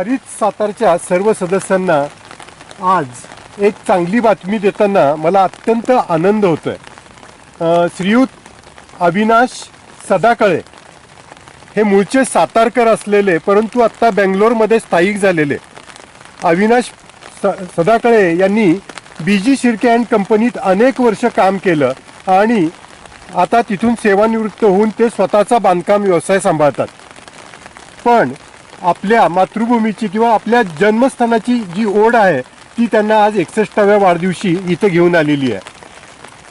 हरित सातारच्या सर्व सदस्यांना आज एक चांगली बातमी देताना मला अत्यंत आनंद होतो आहे श्रीयुत अविनाश सदाकळे हे मूळचे सातारकर असलेले परंतु आत्ता बेंगलोरमध्ये स्थायिक झालेले. अविनाश स सदाकळे यांनी बी जी शिर्के अँड कंपनीत अनेक वर्ष काम केलं आणि आता तिथून सेवानिवृत्त होऊन ते स्वतःचा बांधकाम व्यवसाय सांभाळतात. पण आपल्या मातृभूमीची किंवा आपल्या जन्मस्थानाची जी ओढ आहे ती त्यांना आज एकसष्टाव्या वाढदिवशी इथं घेऊन आलेली आहे.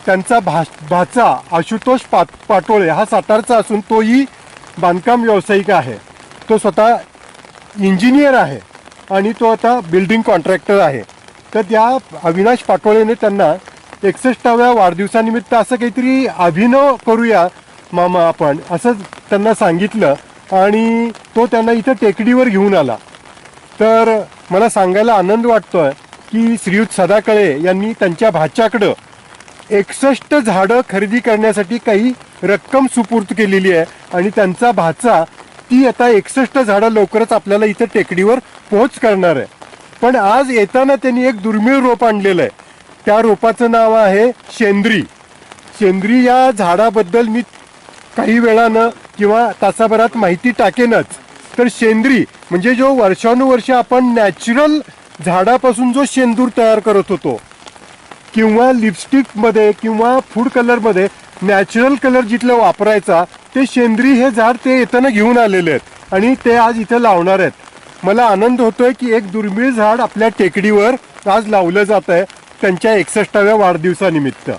त्यांचा भा भाचा आशुतोष पाट पाटोळे हा सातारचा असून तोही बांधकाम व्यावसायिक आहे. तो स्वतः इंजिनियर आहे आणि तो आता बिल्डिंग कॉन्ट्रॅक्टर आहे. तर त्या अविनाश पाटोळेने त्यांना एकसष्टाव्या वाढदिवसानिमित्त असं काहीतरी अभिनव करूया मामा आपण असं त्यांना सांगितलं. आणि तो त्यांना इथं टेकडीवर घेऊन आला. तर मला सांगायला आनंद वाटतोय की श्रीयुत सदाकळे यांनी त्यांच्या भाच्याकडं एकसष्ट झाडं खरेदी करण्यासाठी काही रक्कम सुपूर्द केलेली आहे आणि त्यांचा भाचा ती आता एकसष्ट झाडं लवकरच आपल्याला इथं टेकडीवर पोहोच करणार आहे. पण आज येताना त्यांनी एक दुर्मिळ रोप आणलेलं आहे. त्या रोपाचं नाव आहे शेंद्री. शेंद्री या झाडाबद्दल मी काही वेळानं किंवा तासाभरात माहिती टाकेनच. तर शेंद्री म्हणजे जो वर्षानुवर्ष आपण नॅचरल झाडापासून जो शेंदूर तयार करत होतो किंवा लिपस्टिकमध्ये किंवा फूड कलरमध्ये नॅचरल कलर जिथलं वापरायचा ते शेंद्री हे झाड ते येताना घेऊन आलेले आहेत आणि ते आज इथं लावणार आहेत. मला आनंद होतोय की एक दुर्मिळ झाड आपल्या टेकडीवर आज लावलं जात आहे त्यांच्या एकसष्टाव्या वाढदिवसानिमित्त.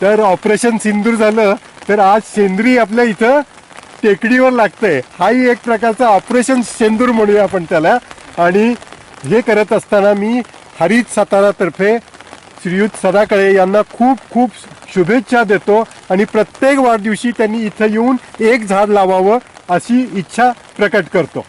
तर ऑपरेशन सिंदूर झालं तर आज सेंद्री आपल्या इथं टेकडीवर लागतंय. हाही एक प्रकारचा ऑपरेशन सेंदूर म्हणूया आपण त्याला. आणि हे करत असताना मी हरित सातारातर्फे श्रीयुत सदाकळे यांना खूप खूप शुभेच्छा देतो. आणि प्रत्येक वाढदिवशी त्यांनी इथं येऊन एक झाड लावावं अशी इच्छा प्रकट करतो.